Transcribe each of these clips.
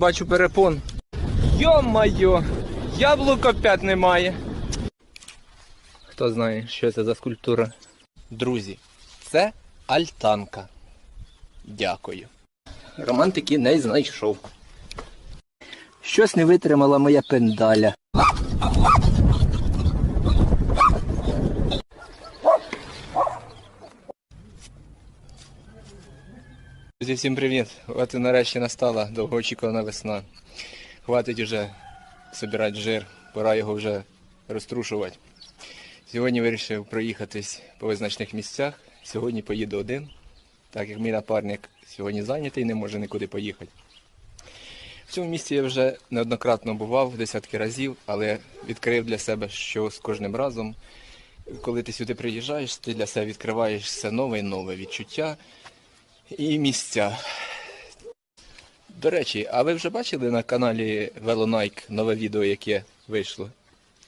Бачу перепон. Йо-майо, Яблука опять немає. Хто знає, що це за скульптура? Друзі, це альтанка. Дякую. Романтики не знайшов. Щось не витримала моя пендаля. Друзі, всім привіт! От і нарешті настала довгоочікувана весна. Хватить уже збирати жир, пора його вже розтрушувати. Сьогодні вирішив проїхатись по визначних місцях. Сьогодні поїду один, так як мій напарник сьогодні зайнятий, не може нікуди поїхати. В цьому місці я вже неоднократно бував десятки разів, але відкрив для себе, що з кожним разом, коли ти сюди приїжджаєш, ти для себе відкриваєш все нове і нове відчуття і місця. До речі, а ви вже бачили на каналі Велонайк нове відео, яке вийшло?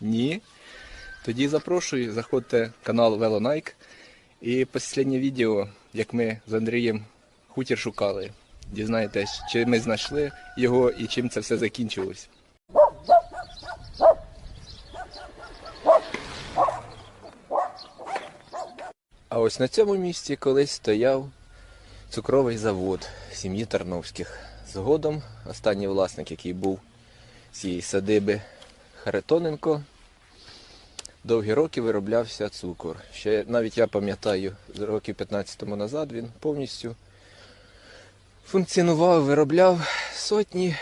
Ні? Тоді запрошую, заходьте в канал Велонайк. І останнє відео, як ми з Андрієм хутір шукали. Дізнаєтесь, чи ми знайшли його і чим це все закінчилось. А ось на цьому місці колись стояв цукровий завод сім'ї Тарновських. Згодом останній власник, який був цієї садиби Харитоненко, довгі роки вироблявся цукор. Ще навіть я пам'ятаю, з років 15 тому назад він повністю функціонував, виробляв сотні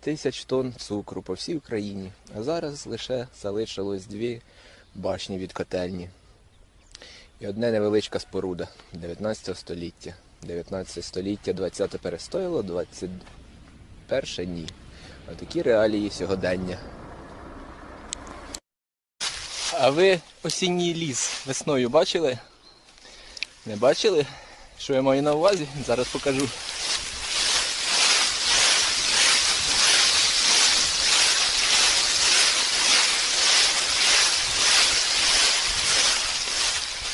тисяч тонн цукру по всій Україні. А зараз лише залишилось дві башні від котельні. І одне невеличка споруда 19 століття. 19 століття, 20 перестояло, 21 ні. Отакі реалії сьогодення. А ви осінній ліс весною бачили? Не бачили? Що я маю на увазі? Зараз покажу.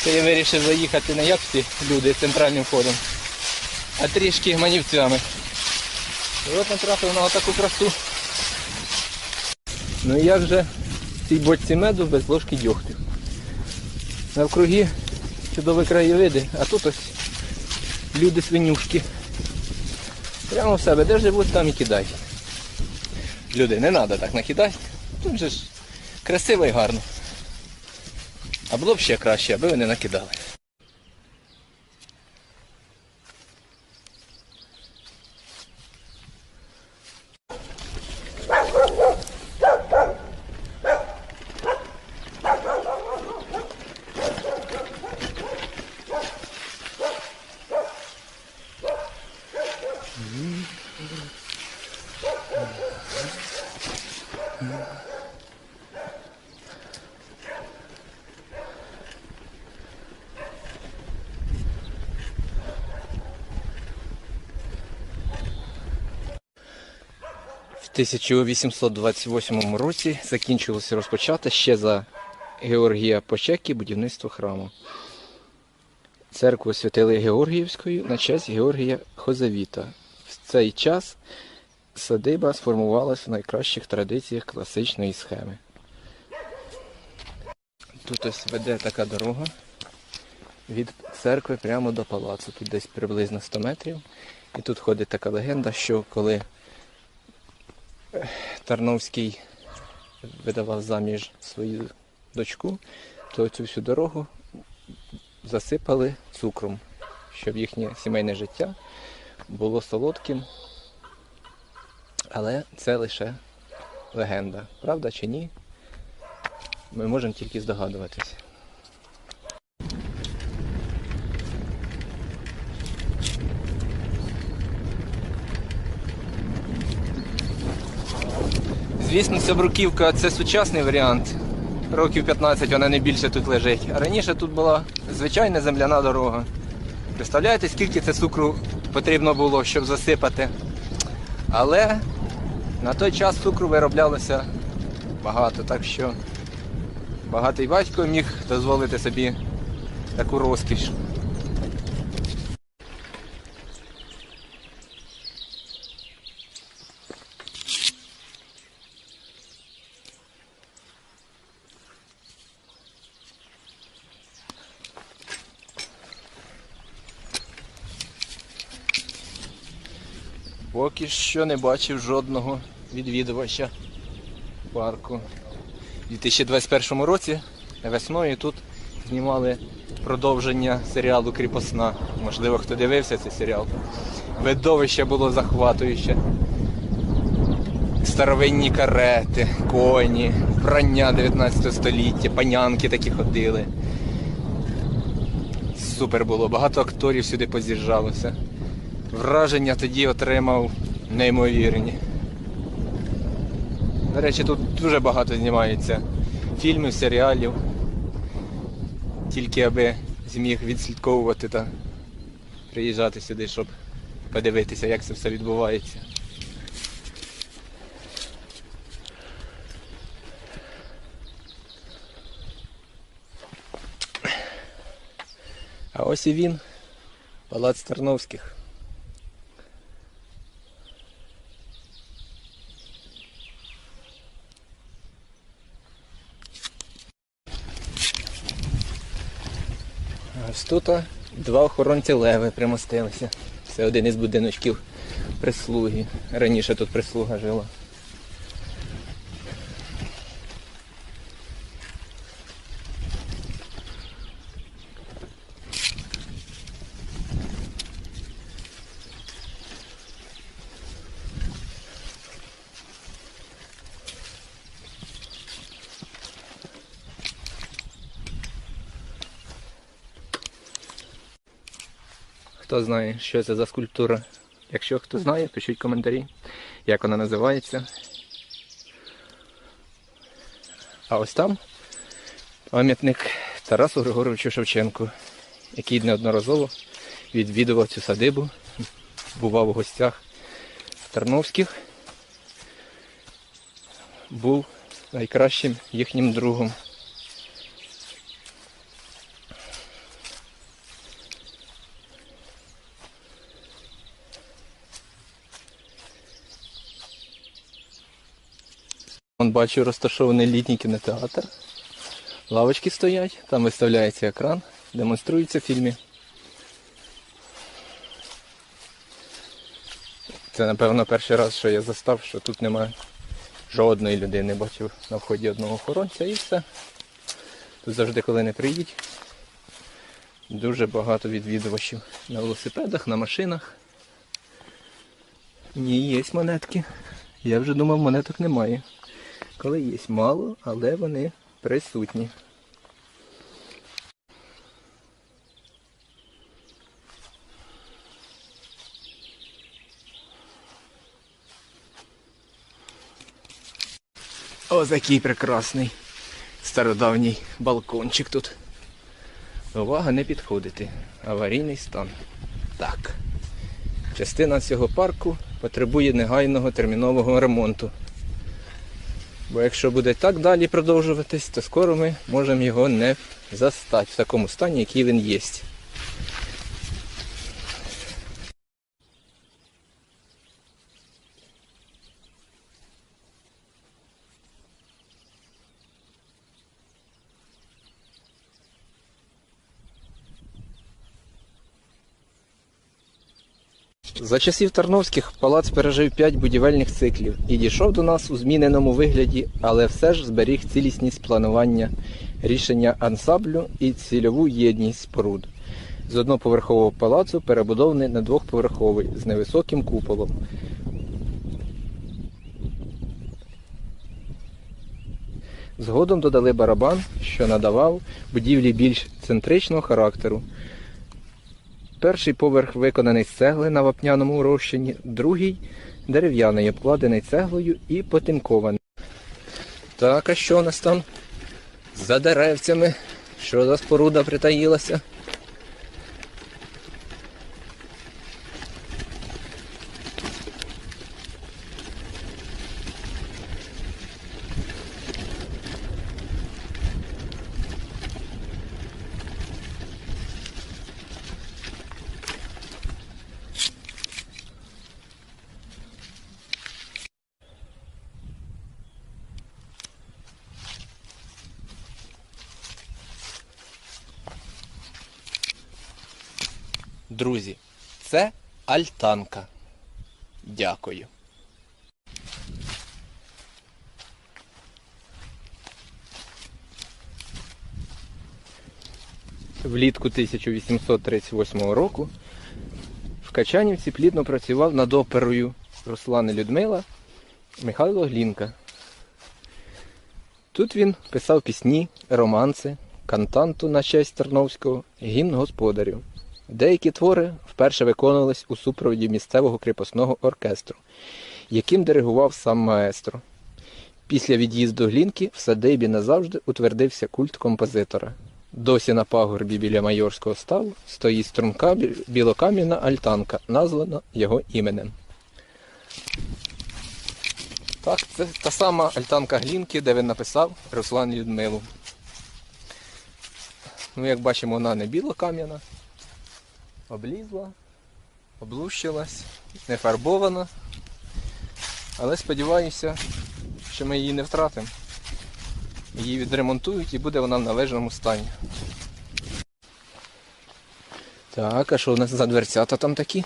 Це я вирішив заїхати не як всі люди центральним ходом, а трішки манівцями. І от натрапив на таку красу. Ну і як же в цій бочці меду без ложки дьогтю. Навкруги чудові краєвиди, а тут ось люди свинюшки. Прямо в себе, де живуть, там і кидай. Люди, не треба так накидати. Тут же ж красиво і гарно. А було б ще краще, аби вони накидали. В 1828 році закінчилося розпочати ще за Георгія Почеки будівництво храму. Церкву освятили Георгіївською на честь Георгія Хозавіта. В цей час садиба сформувалася в найкращих традиціях класичної схеми. Тут ось веде така дорога від церкви прямо до палацу. Тут десь приблизно 100 метрів. І тут ходить така легенда, що коли Тарновський видавав заміж свою дочку, то цю всю дорогу засипали цукром, щоб їхнє сімейне життя було солодким. Але це лише легенда. Правда чи ні? Ми можемо тільки здогадуватися. Звісно, ця бруківка це сучасний варіант. Років 15 вона не більше тут лежить. А раніше тут була звичайна земляна дорога. Представляєте, скільки це цукру потрібно було, щоб засипати. Але на той час цукру вироблялося багато, так що багатий батько міг дозволити собі таку розкіш. Поки що не бачив жодного відвідувача парку. У 2021 році весною тут знімали продовження серіалу Кріпосна. Можливо, хто дивився цей серіал. Видовище було захватуюче. Старовинні карети, коні, вбрання 19 століття, панянки такі ходили. Супер було, багато акторів сюди поз'їжджалося. Враження тоді отримав неймовірні. До речі, тут дуже багато знімається фільмів, серіалів. Тільки аби зміг відслідковувати та приїжджати сюди, щоб подивитися, як це все відбувається. А ось і він, палац Тарновських. А Ось тут два охоронці леви примостилися. Це один із будиночків прислуги. Раніше тут прислуга жила. Хто знає, що це за скульптура? Якщо хто знає, пишіть коментарі, як вона називається. А ось там пам'ятник Тарасу Григоровичу Шевченку, який неодноразово відвідував цю садибу, бував у гостях Тарновських, був найкращим їхнім другом. Вон бачу розташований літній кінотеатр. Лавочки стоять, там виставляється екран, демонструються фільми. Це, напевно, перший раз, що я застав, що тут немає жодної людини. Бачив на вході одного охоронця і все. Тут завжди, коли не приїдь, дуже багато відвідувачів на велосипедах, на машинах. Ні, є монетки. Я вже думав, монеток немає. Коли є мало, але вони присутні. Ось який прекрасний стародавній балкончик тут. Увага не підходити. Аварійний стан. Так. Частина цього парку потребує негайного термінового ремонту. Бо якщо буде так далі продовжуватись, то скоро ми можемо його не застати в такому стані, який він є. За часів Тарновських палац пережив п'ять будівельних циклів і дійшов до нас у зміненому вигляді, але все ж зберіг цілісність планування, рішення ансамблю і цільову єдність споруд. З одноповерхового палацу перебудований на двохповерховий з невисоким куполом. Згодом додали барабан, що надавав будівлі більш центричного характеру. Перший поверх виконаний з цегли на вапняному розчині, другий дерев'яний, обкладений цеглою і потинкований. Так, а що у нас там за деревцями? Що за споруда притаїлася? Друзі, це альтанка. Дякую. Влітку 1838 року в Качанівці плідно працював над оперою Руслани Людмила Михайло Глінка. Тут він писав пісні, романси, кантанту на честь Терновського, гімн господарю. Деякі твори вперше виконувались у супроводі місцевого кріпосного оркестру, яким диригував сам маестро. Після від'їзду Глінки в садибі назавжди утвердився культ композитора. Досі на пагорбі біля майорського ставу стоїть струнка бі- білокам'яна альтанка, названа його іменем. Так, це та сама альтанка Глінки, де він написав Руслан Людмилу. Ну, як бачимо, вона не білокам'яна, облізла, облущилась, не фарбована. Але сподіваюся, що ми її не втратимо. Її відремонтують і буде вона в належному стані. Так, а що у нас за дверцята там такі?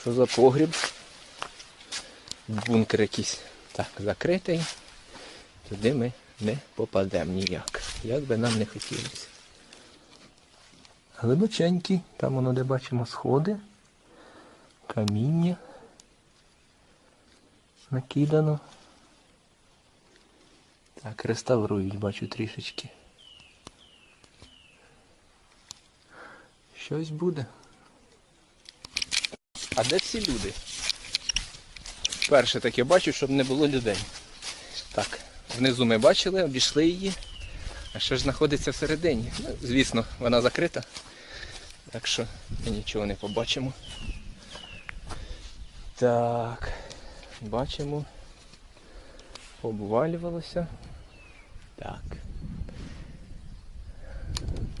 Що за погріб? Бункер якийсь. Так, закритий. Туди ми не попадемо ніяк. Як би нам не хотілося. Глибоченький, там воно де бачимо сходи, каміння накидано. Так, реставрують, бачу трішечки. Щось буде. А де всі люди? Перше таке бачу, щоб не було людей. Так, внизу ми бачили, обійшли її. А що ж знаходиться всередині? Ну, звісно, вона закрита. Так що ми нічого не побачимо. Так, бачимо. Обвалювалося. Так.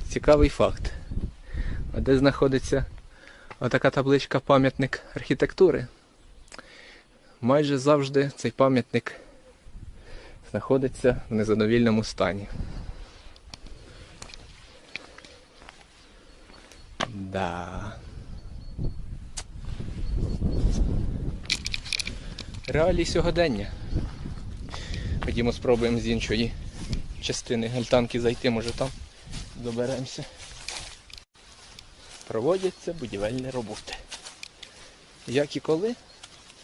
Цікавий факт. А де знаходиться отака табличка пам'ятник архітектури? Майже завжди цей пам'ятник знаходиться в незадовільному стані. Да. Реалії сьогодення. Ходімо спробуємо з іншої частини гальтанки зайти, може там доберемося. Проводяться будівельні роботи. Як і коли,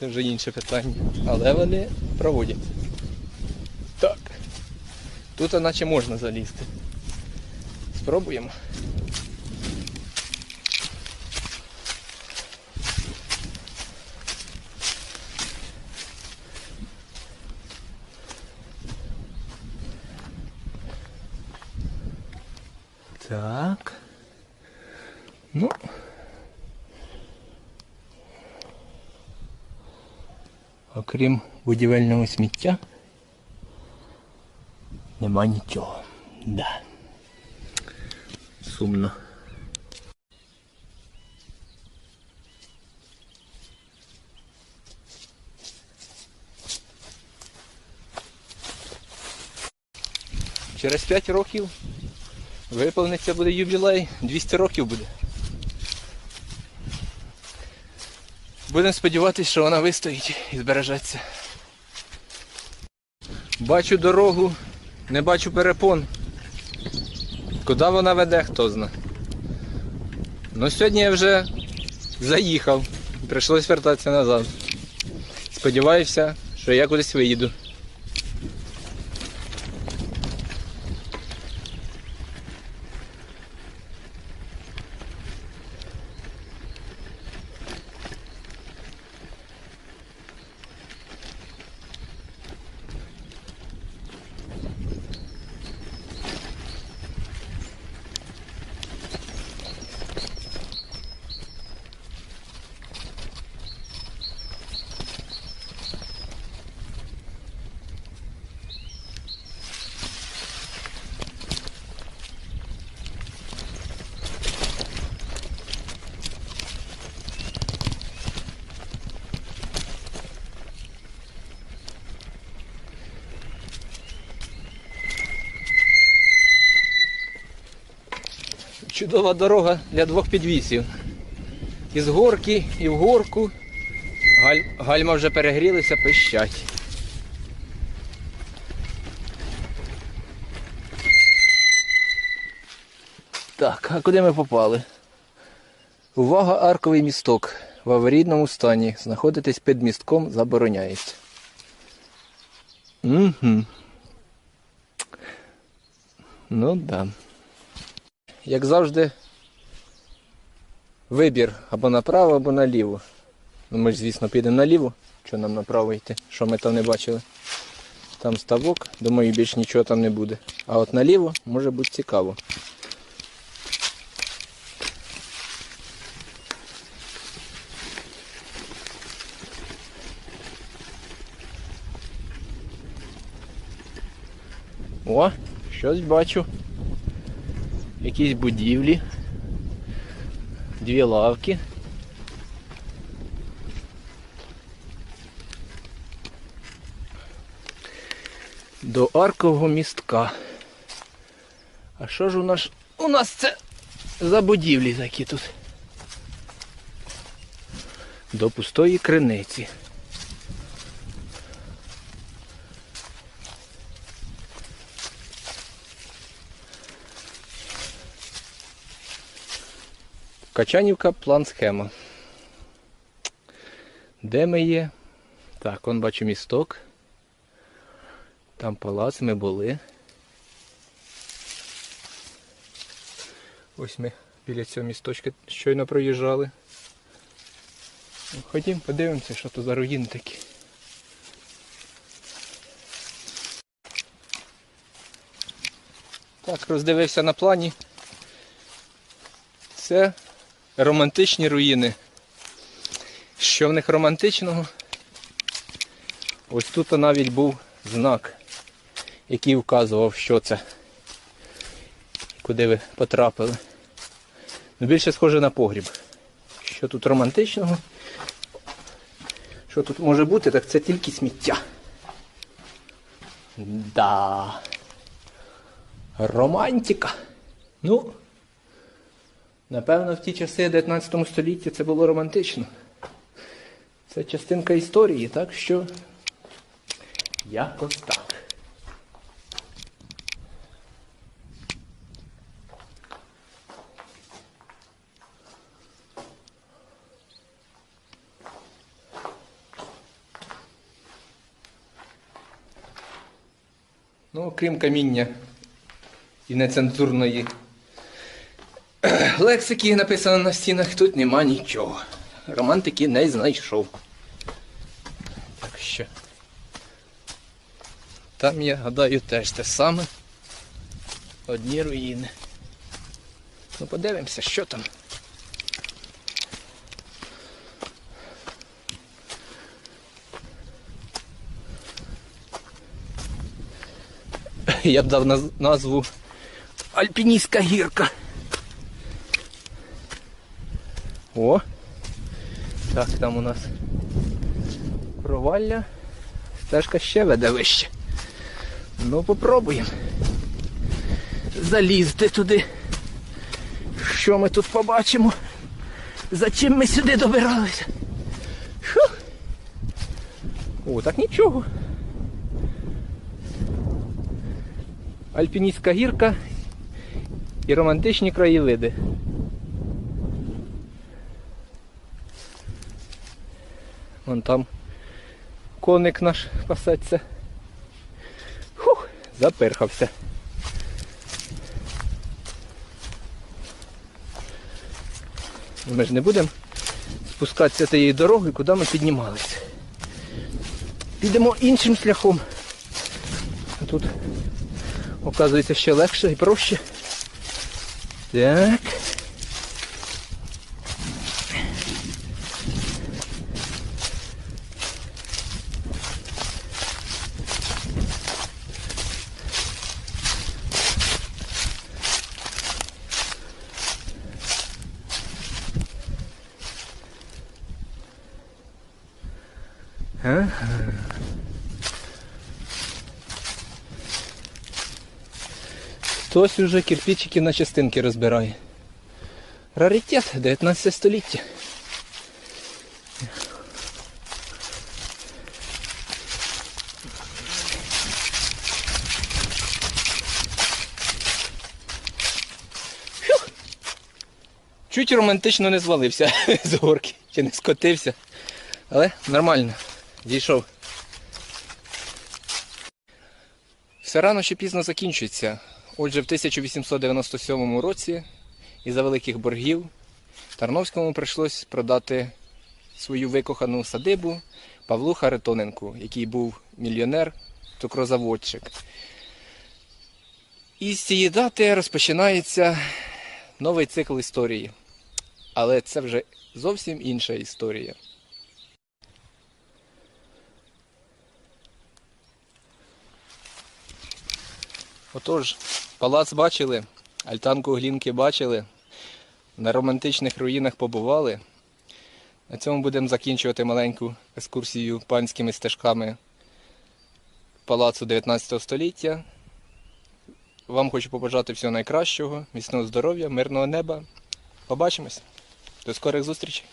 це вже інше питання. Але вони проводяться. Так. Тут наче можна залізти. Спробуємо. Так. Ну. Окрім будівельного сміття. Нема нічого. Да. Сумно. Через 5 років Виповниться буде ювілей, 200 років буде. Будемо сподіватися, що вона вистоїть і збережеться. Бачу дорогу, не бачу перепон. Куди вона веде, хто зна. Ну сьогодні я вже заїхав. Прийшлось вертатися назад. Сподіваюся, що я кудись виїду. Чудова дорога для двох підвісів. Із горки і в горку. Галь... Гальма вже перегрілися, пищать. Так, а куди ми попали? Увага, арковий місток. В аварійному стані. Знаходитись під містком забороняється. Угу. Ну да. Як завжди, вибір або направо, або наліво. Ну ми ж, звісно, підемо наліво. Що нам направо йти? Що ми там не бачили? Там ставок, думаю, більш нічого там не буде. А от наліво може бути цікаво. О, щось бачу. Якісь будівлі. Дві лавки. До аркового містка. А що ж у нас у нас це за будівлі такі тут? До пустої криниці. Качанівка, план схема. Де ми є? Так, он бачу місток. Там палац ми були. Ось ми біля цього місточка щойно проїжджали. Ну, Ходім, подивимося, що то за руїни такі. Так, роздивився на плані. Це романтичні руїни. Що в них романтичного? Ось тут навіть був знак, який вказував, що це. Куди ви потрапили. Ну, більше схоже на погріб. Що тут романтичного? Що тут може бути, так це тільки сміття. Да. Романтика. Ну, напевно, в ті часи 19 століття це було романтично. Це частинка історії, так що якось так. Ну, окрім каміння і нецензурної лексики написано на стінах, тут нема нічого. Романтики не знайшов. Так що. Там я гадаю теж те саме. Одні руїни. Ну подивимося, що там. Я б дав назву Альпіністська гірка. О! Так, там у нас провалля. Стежка ще веде вище. Ну, попробуємо. Залізти туди. Що ми тут побачимо? За чим ми сюди добиралися? Фух. О, так нічого. Альпіністська гірка і романтичні краєвиди. Там коник наш пасеться. Фух, запирхався. Ми ж не будемо спускатися тією дорогою, куди ми піднімалися. Підемо іншим шляхом. Тут, оказується, ще легше і проще. Так. Хтось уже кирпичики на частинки розбирає. Раритет 19 століття. Фух. Чуть романтично не звалився з горки чи не скотився, але нормально, дійшов. Все рано чи пізно закінчується. Отже, в 1897 році із-за великих боргів Тарновському прийшлось продати свою викохану садибу Павлу Харитоненку, який був мільйонер, цукрозаводчик. І з цієї дати розпочинається новий цикл історії. Але це вже зовсім інша історія. Отож, палац бачили, альтанку глінки бачили, на романтичних руїнах побували. На цьому будемо закінчувати маленьку екскурсію панськими стежками палацу 19 століття. Вам хочу побажати всього найкращого, міцного здоров'я, мирного неба. Побачимось. До скорих зустрічей!